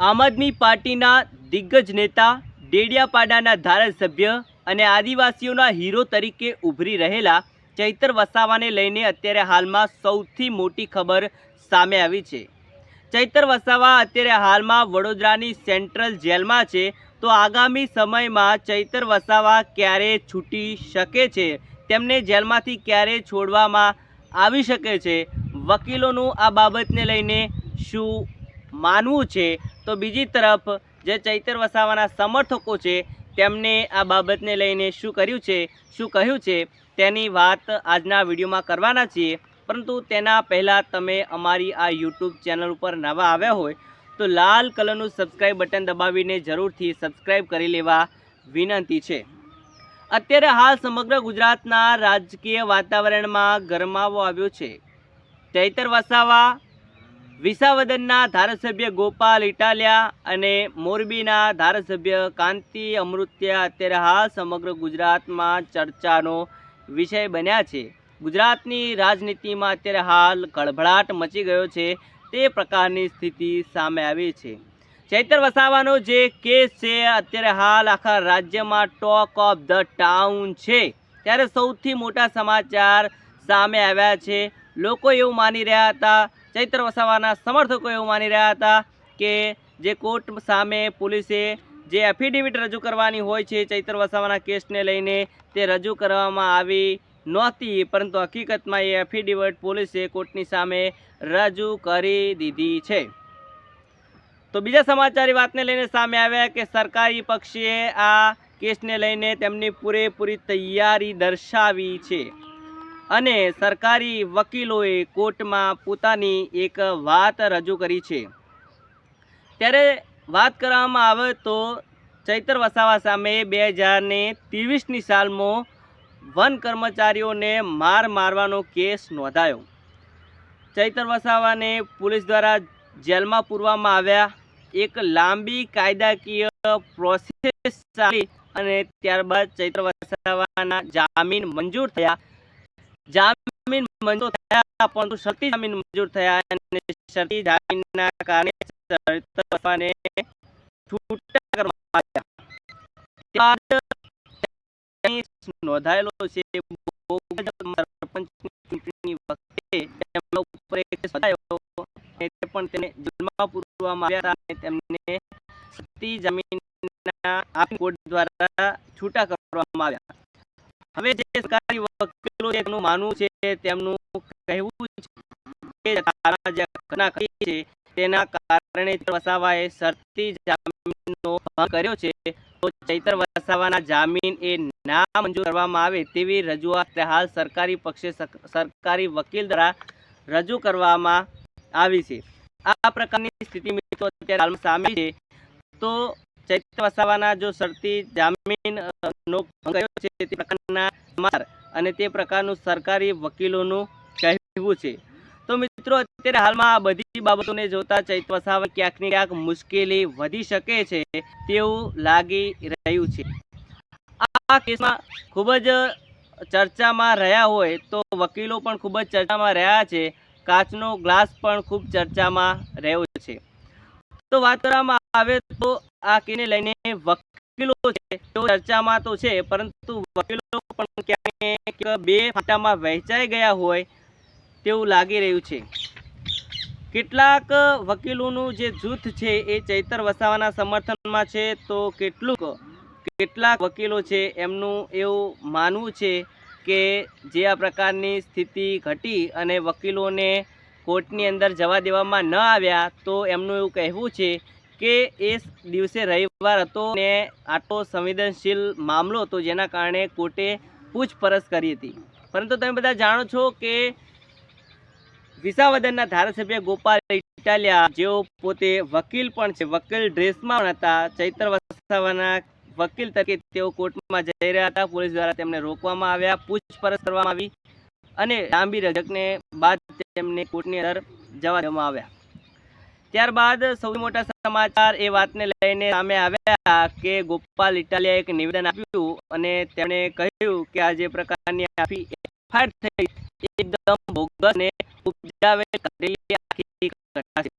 આમ આદમી પાર્ટીના દિગ્ગજ નેતા ડેડિયાપાડાના ધારાસભ્ય અને આદિવાસીઓના હીરો તરીકે ઉભરી રહેલા ચૈતર વસાવાને લઈને અત્યારે હાલમાં સૌથી મોટી ખબર સામે આવી છે. ચૈતર વસાવા અત્યારે હાલમાં વડોદરાની સેન્ટ્રલ જેલમાં છે. તો આગામી સમયમાં ચૈતર વસાવા ક્યારે છૂટી શકે છે? તેમને જેલમાંથી ક્યારે છોડવામાં આવી શકે છે? વકીલોનું આ બાબતને લઈને શું માનવું છે? તો બીજી તરફ જે ચૈતર વસાવાના સમર્થકો છે, તેમને આ બાબતને લઈને શું કર્યું છે, શું કહ્યું છે, તેની વાત આજના વિડીયોમાં કરવાના છીએ. પરંતુ તેના પહેલાં તમે અમારી આ યુટ્યુબ ચેનલ ઉપર નવા આવ્યા હોય, તો લાલ કલરનું સબસ્ક્રાઇબ બટન દબાવીને જરૂરથી સબસ્ક્રાઇબ કરી લેવા વિનંતી છે. અત્યારે હાલ સમગ્ર ગુજરાતના રાજકીય વાતાવરણમાં ગરમાવો આવ્યો છે. ચૈતર વસાવા વિસાવદનના ધારાસભ્ય ગોપાલ ઇટાલિયા અને મોરબીના ધારાસભ્ય કાંતિ અમૃત્યા અત્યારે હાલ સમગ્ર ગુજરાતમાં ચર્ચાનો વિષય બન્યા છે. ગુજરાતની રાજનીતિમાં અત્યારે હાલ ગળભળાટ મચી ગયો છે. તે પ્રકારની સ્થિતિ સામે આવી છે. ચૈતર વસાવાનો જે કેસ છે, અત્યારે હાલ આખા રાજ્યમાં ટોક ઓફ ધ ટાઉન છે. ત્યારે સૌથી મોટા સમાચાર સામે આવ્યા છે. લોકો એવું માની રહ્યા હતા ચૈત્ર વસાવાના સમર્થકો એવું માની રહ્યા હતા કે જે કોર્ટ સામે પોલીસે જે એફિડેવિટ રજૂ કરવાની હોય છે ચૈત્ર વસાવાના કેસને લઈને તે રજૂ કરવામાં આવી નહોતી, પરંતુ હકીકતમાં એ એફિડેવિટ પોલીસે કોર્ટની સામે રજૂ કરી દીધી છે. તો બીજા સમાચારની વાતને લઈને સામે આવ્યા કે સરકારી પક્ષે આ કેસને લઈને તેમની પૂરેપૂરી તૈયારી દર્શાવી છે. અને સરકારી વકીલોએ કોર્ટમાં પોતાની એક વાત રજૂ કરી છે. ત્યારે વાત કરવામાં આવે તો ચૈતર વસાવા સામે બે હજારને ત્રેવીસની સાલમાં વન કર્મચારીઓને માર મારવાનો કેસ નોંધાયો. ચૈતર વસાવાને પોલીસ દ્વારા જેલમાં પૂરવામાં આવ્યા. એક લાંબી કાયદાકીય પ્રોસેસ ચાલી અને ત્યારબાદ ચૈત્ર વસાવાના જામીન મંજૂર થયા. જામીન મંજૂર થયા, પરંતુ શરતી જામીન મંજૂર થયા અને શરતી જામીનના કારણે ચૈત્ર છૂટા કરવામાં આવ્યા. નોંધાયેલો છે ચૂંટણી વખતે તેમના ઉપર એક તે પણ તેને જેલમાં પૂરવામાં આવ્યા અને તેમને શરતી જામીનના આપી કોર્ટ દ્વારા છૂટા કરવામાં આવ્યા. હવે જે સરકારી વકીલો છે માનવું છે, તેમનું કહેવું છે કે જે ઘટના કરી છે, તેના કારણે વસાવાએ શરતી જામીનનો ભંગ કર્યો છે, તો ચૈતર વસાવાના જામીન એ ના મંજૂર કરવામાં આવે તેવી રજૂઆત હાલ સરકારી પક્ષે સરકારી વકીલ દ્વારા રજૂ કરવામાં આવી છે. આ પ્રકારની સ્થિતિ મિત્રો અત્યારે હાલમાં સામે છે. તો ચૈત્ર વસાવાના જો શરતી જામીન નો ભંગ છે તે પ્રકારના માર અને તે પ્રકારનું સરકારી વકીલોનું કહેવું છે. તો મિત્રો, અત્યારે હાલમાં આ બધી બાબતોને જોતા ચૈત્ર વસાવા ક્યાંક ને ક્યાંક મુશ્કેલી વધી શકે છે તેવું લાગી રહ્યું છે. આ કેસમાં ખૂબ જ ચર્ચામાં રહ્યા હોય તો વકીલો પણ ખૂબ જ ચર્ચામાં રહ્યા છે. કાચનો ગ્લાસ પણ ખૂબ ચર્ચામાં રહ્યો છે. તો વાત કરવામાં આવે તો આ કેસને લઈને વકીલો છે, તેઓ ચર્ચામાં તો છે, પરંતુ વકીલો પણ ક્યાંક બે ફાટામાં વહેંચાઈ ગયા હોય તેવું લાગી રહ્યું છે. કેટલાક વકીલોનું જે જૂથ છે, એ ચૈતર વસાવાના સમર્થનમાં છે, તો કેટલુંક, કેટલાક વકીલો છે, એમનું એવું માનવું છે કે જે આ પ્રકારની સ્થિતિ ઘટી અને વકીલોને કોર્ટની અંદર જવા દેવામાં ન આવ્યા, તો એમનું એવું કહેવું છે કે એ દિવસે રવિવાર હતો ને આટલો સંવેદનશીલ મામલો હતો જેના કારણે કોર્ટે પૂછપરછ કરી હતી. પરંતુ તમે બધા જાણો છો કે વિસાવદનના ધારાસભ્ય ગોપાલ ઇટાલિયા, જેઓ પોતે વકીલ પણ છે, વકીલ ડ્રેસમાં હતા, ચૈત્ર વસાવાના વકીલ તરીકે તેઓ કોર્ટમાં જઈ રહ્યા હતા. પોલીસ દ્વારા તેમને રોકવામાં આવ્યા, પૂછપરછ કરવામાં આવી અને લાંબી રજકને બાદ તેમને કોર્ટની અંદર જવા દેવામાં આવ્યા. ત્યારબાદ સૌથી મોટા સમાચાર એ વાતને લઈને સામે આવ્યા કે ગોપાલ ઇટાલિયાએ એક નિવેદન આપ્યું અને તેમણે કહ્યું કે આ જે પ્રકારની આખી એફઆઈઆર થઈ એકદમ બોગસ ને ઉપજાવેલ કરેલી આખી ઘટના છે.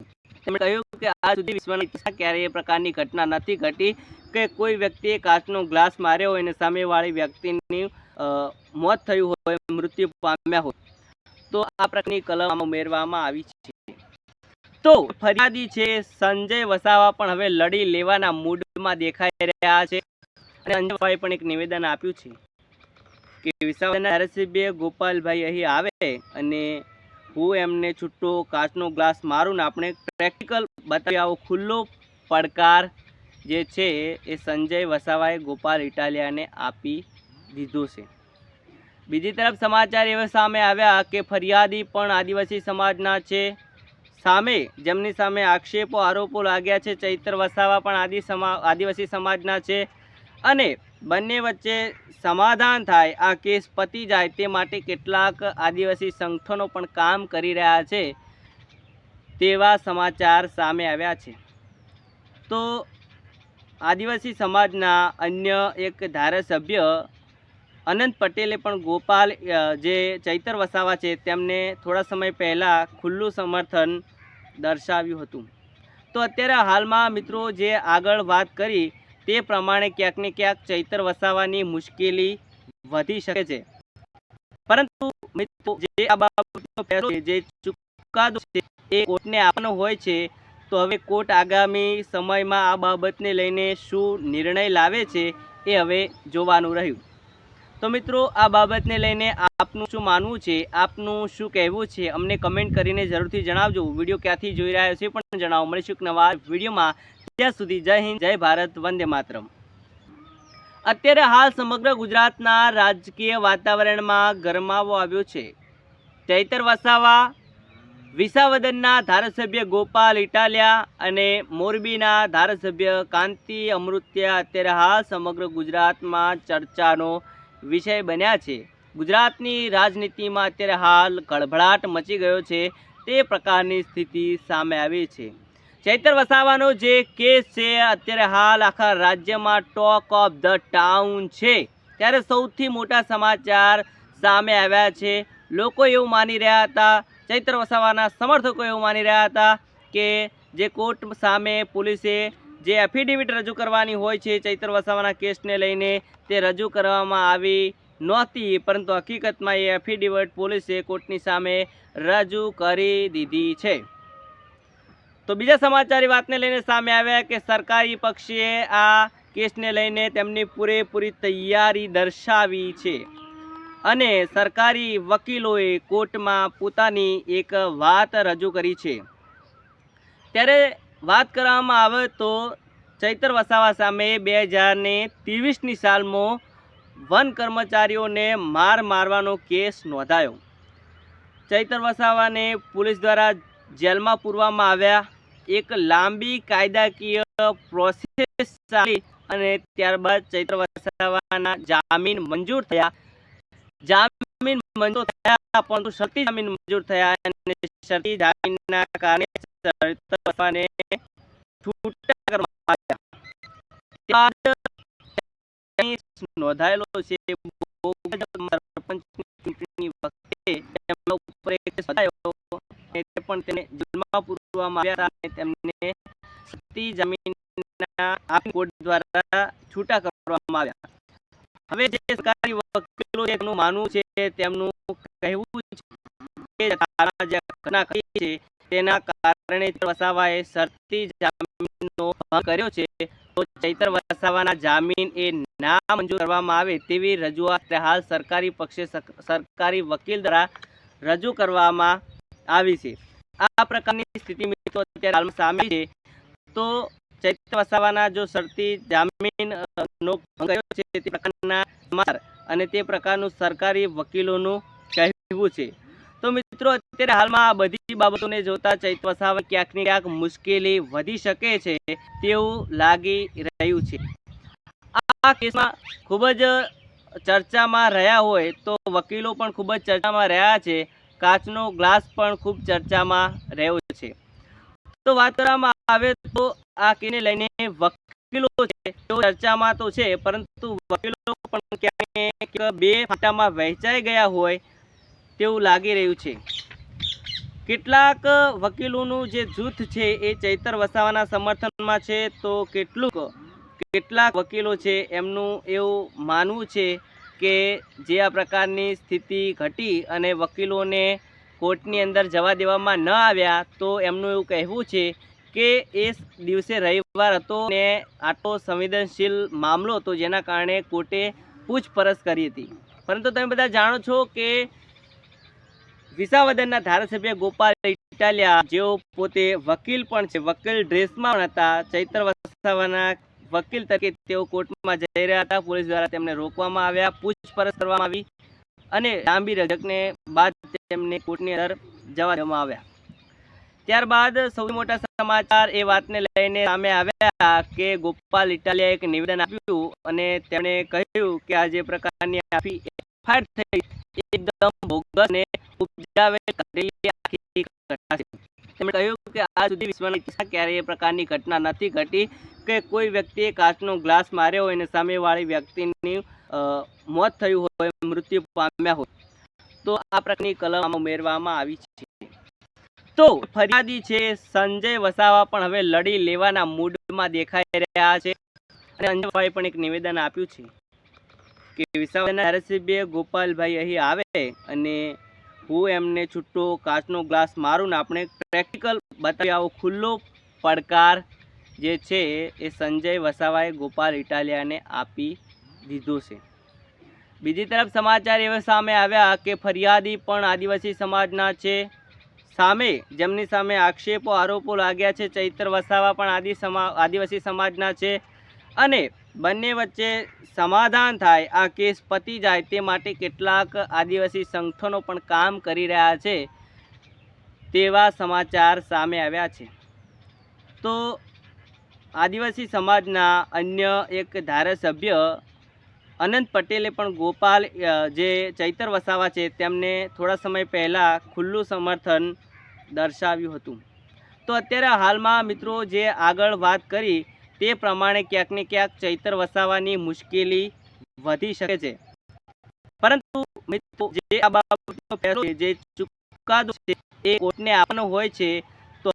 તેમણે કહ્યું કે આ સુધી વિશ્વના ઇતિહાસમાં ક્યારેય એ પ્રકારની ઘટના નથી ઘટી કે કોઈ વ્યક્તિએ કાચનો ગ્લાસ માર્યો હોય અને સામેવાળી વ્યક્તિની મોત થયું હોય, મૃત્યુ પામ્યા હોય. તો આ પ્રકારની કલમ ઉમેરવામાં આવી છે. તો ફરિયાદી છે સંજય વસાવા પણ હવે લડી લેવાના મૂડમાં દેખાઈ રહ્યા છે. અને સંજય પણ એક નિવેદન આપ્યું છે કે વિસાવદરના ધારાસભ્ય ગોપાલભાઈ અહીં આવે અને હું એમને છૂટો કાચનો ગ્લાસ મારું ને આપણે પ્રેક્ટિકલ બતાવી આવો ખુલ્લો પડકાર જે છે એ સંજય વસાવાએ ગોપાલ ઇટાલિયાને આપી દીધો છે. બીજી તરફ સમાચાર એવા સામે આવ્યા કે ફરિયાદી પણ આદિવાસી સમાજના છે. સામે, જેમની સામે આક્ષેપો, આરોપો લાગ્યા છે, ચૈત્ર વસાવા પણ આદિ સમા, આદિવાસી સમાજના છે. અને બંને વચ્ચે સમાધાન થાય, આ કેસ પતી જાય તે માટે કેટલાક આદિવાસી સંગઠનો પણ કામ કરી રહ્યા છે તેવા સમાચાર સામે આવ્યા છે. તો આદિવાસી સમાજના અન્ય એક ધારાસભ્ય અનંત પટેલે પણ ગોપાલ જે ચૈતર વસાવા છે, તેમને થોડા સમય પહેલાં ખુલ્લું સમર્થન દર્શાવ્યું હતું. તો અત્યારે હાલમાં મિત્રો જે આગળ વાત કરી, તે પ્રમાણે ક્યાંક ને ક્યાંક ચૈતર વસાવાની મુશ્કેલી વધી શકે છે. પરંતુ મિત્રો જે આ બાબતનો ફેસલો જે ચુકાદો છે, એ કોર્ટને આપવાનો હોય છે, તો હવે કોર્ટ આગામી સમયમાં આ બાબતને લઈને શું નિર્ણય લાવે છે, એ હવે જોવાનું રહ્યું. તો મિત્રો, આ બાબતને લઈને આપનું શું માનવું છે? આપનું શું કહેવું છે? અમને કમેન્ટ કરીને જરૂરથી જણાવજો. વીડિયો ક્યાંથી જોઈ રહ્યા છે પણ જણાવો. મળીશું નવા વિડીયોમાં. ત્યાં સુધી જય હિન્દ, જય ભારત, વંદે માતરમ. અત્યારે હાલ સમગ્ર ગુજરાતના રાજકીય વાતાવરણમાં ગરમાવો આવ્યો છે. ચૈતર વસાવા, વિસાવદનના ધારાસભ્ય ગોપાલ ઇટાલિયા અને મોરબીના ધારાસભ્ય કાંતિ અમૃત્યા અત્યારે હાલ સમગ્ર ગુજરાતમાં ચર્ચાનો વિષય બન્યા છે. ગુજરાતની રાજનીતિમાં અત્યારે હાલ ગડભડાટ મચી ગયો છે. તે પ્રકારની સ્થિતિ સામે આવી છે. ચૈતર વસાવાનો જે કેસ છે, અત્યારે હાલ આખા રાજ્યમાં ટોક ઓફ ધ ટાઉન છે. ત્યારે સૌથી મોટા સમાચાર સામે આવ્યા છે. લોકો એવું માની રહ્યા હતા, ચૈત્ર વસાવાના સમર્થકો એવું માની રહ્યા હતા કે જે કોર્ટ સામે પોલીસે જે એફિડેવિટ રજૂ કરવાની હોય છે ચૈત્ર વસાવાના કેસને લઈને તે રજૂ કરવામાં આવી નહોતી, પરંતુ હકીકતમાં એ એફિડેવિટ પોલીસે કોર્ટની સામે રજૂ કરી દીધી છે. તો બીજા સમાચારની વાતને લઈને સામે આવ્યા કે સરકારી પક્ષે આ કેસને લઈને તેમની પૂરેપૂરી તૈયારી દર્શાવી છે અને સરકારી વકીલોએ કોર્ટમાં પોતાની એક વાત રજૂ કરી છે. ત્યારે વાત કરવામાં આવે તો ચૈતર વસાવા સામે બે હજારને ત્રેવીસની સાલમાં વન કર્મચારીઓને માર મારવાનો કેસ નોંધાયો. ચૈતર વસાવાને પોલીસ દ્વારા જેલમાં પૂરવામાં આવ્યા. એક લાંબી કાયદાકીય પ્રોસેસ ચાલી અને ત્યારબાદ ચૈત્ર વસાવાના જામીન મંજૂર થયા. જામીન મંજૂર થયા, પરંતુ શરતી જામીન મંજૂર થયા અને શરતી જામીનના કારણે ચૈત્ર છૂટા નોંધાયેલો છે આપી કોર્ટ દ્વારા છૂટા કરવામાં આવ્યા. હવે જે સરકારી તેમનું માનવું છે, તેમનું કહેવું જામીનનો સરકારી વકીલ દ્વારા રજૂ કરવામાં આવી છે. આ પ્રકારની સ્થિતિ સામે છે. તો ચૈત્ર વસાવાના જો શરતી જામીન નો ભંગ કર્યો છે, તે અને તે પ્રકારનું સરકારી વકીલોનું કહેવું છે. તો મિત્રો, અત્યારે હાલમાં આ બધી બાબતોને જોતા ચૈત વસાવા ક્યાંક ક્યાંક મુશ્કેલી વધી શકે છે તેવું લાગી રહ્યું છે. આ કેસમાં ખૂબ જ ચર્ચામાં રહ્યા હોય તો વકીલો પણ ખૂબ જ ચર્ચામાં રહ્યા છે. કાચનો ગ્લાસ પણ ખૂબ ચર્ચામાં રહ્યો છે. તો વાત કરવામાં આવે તો આ કેને લઈને વકીલો છે, તેઓ ચર્ચામાં તો છે, પરંતુ વકીલો પણ ક્યાંક બે ફાટામાં વહેંચાઈ ગયા હોય તેવું લાગી રહ્યું છે? કેટલાક વકીલોનું જે જૂથ છે એ ચૈતર વસાવાના સમર્થનમાં છે, તો કેટલુંક, કેટલાક વકીલો છે એમનું એવું માનવું છે કે જે આ પ્રકારની સ્થિતિ ઘટી અને વકીલોને કોર્ટની અંદર જવા દેવામાં ન આવ્યા, તો એમનું એવું કહેવું છે કે એ દિવસે રવિવાર હતો ને આટલો સંવેદનશીલ મામલો હતો, જેના કારણે કોર્ટે પૂછપરછ કરી હતી. પરંતુ તમે બધા જાણો છો કે વિસાવદરના ધારાસભ્ય ગોપાલ ઇટાલિયા, જેઓ પોતે વકીલ પણ છે. વકીલ ડ્રેસમાં હતા. ચૈત્ર વસાવાના વકીલ તરીકે તેઓ કોર્ટમાં જઈ રહ્યા હતા. પોલીસ દ્વારા તેમને રોકવામાં આવ્યા. પૂછપરછ કરવામાં આવી અને લાંબી રજકને બાદ તેમને કોર્ટની અંદર જવા દેવામાં આવ્યા. ત્યારબાદ સૌથી મોટા સમાચાર એ વાતને લઈને સામે આવ્યા કે ગોપાલ ઇટાલિયાએ એક નિવેદન આપ્યું અને તેમણે કહ્યું કે આ જે પ્રકારની આખી એફઆઈઆર થઈ એકદમ બોગસ ને ઉપજાવે તેમણે કહ્યું કે આજ સુધી વિશ્વના ક્યારેય એ પ્રકારની ઘટના નથી ઘટી કે કોઈ વ્યક્તિએ કાચનો ગ્લાસ માર્યો હોય અને સામેવાળી વ્યક્તિની મોત થયું હોય, મૃત્યુ પામ્યા હોય. તો આ પ્રકારની કલમ ઉમેરવામાં આવી છે. તો ફરિયાદી છે સંજય વસાવા પણ હવે લડી લેવાના મૂડમાં દેખાઈ રહ્યા છે. અને અંજનભાઈ પણ એક નિવેદન આપ્યું છે. કે વિસાવદરના ધારાસભ્ય ગોપાલભાઈ અહીં આવે અને હું એમને છૂટો કાચનો ગ્લાસ મારું ને આપણે પ્રેક્ટિકલ બતાવી આવો. ખુલ્લો પડકાર જે છે એ સંજય વસાવાએ ગોપાલ ઇટાલિયાને આપી દીધો છે. બીજી તરફ સમાચાર એવા સામે આવ્યા કે ફરિયાદી પણ આદિવાસી સમાજના છે. સામે જેમની સામે આક્ષેપો, આરોપો લાગ્યા છે, ચૈત્ર વસાવા પણ આદિ સમા, આદિવાસી સમાજના છે. અને બંને વચ્ચે સમાધાન થાય. આ કેસ પતી જાય તે માટે કેટલાક આદિવાસી સંગઠનો પણ કામ કરી રહ્યા છે તેવા સમાચાર સામે આવ્યા છે. તો આદિવાસી સમાજના અન્ય એક ધારાસભ્ય અનંત પટેલે પણ ગોપાલ જે ચૈતર વસાવા છે તેમને થોડા સમય પહેલાં ખુલ્લું સમર્થન દર્શાવ્યું હતું. તો અત્યારે હાલમાં મિત્રો જે આગળ વાત કરી તે પ્રમાણે ક્યાંક ને ક્યાંક ચૈતર વસાવાની મુશ્કેલી વધી શકે છે. પરંતુ મિત્રો, જે આ બાબતનો ફેસલો જે ચુકાદો છે, એ કોર્ટને આપવાનો હોય છે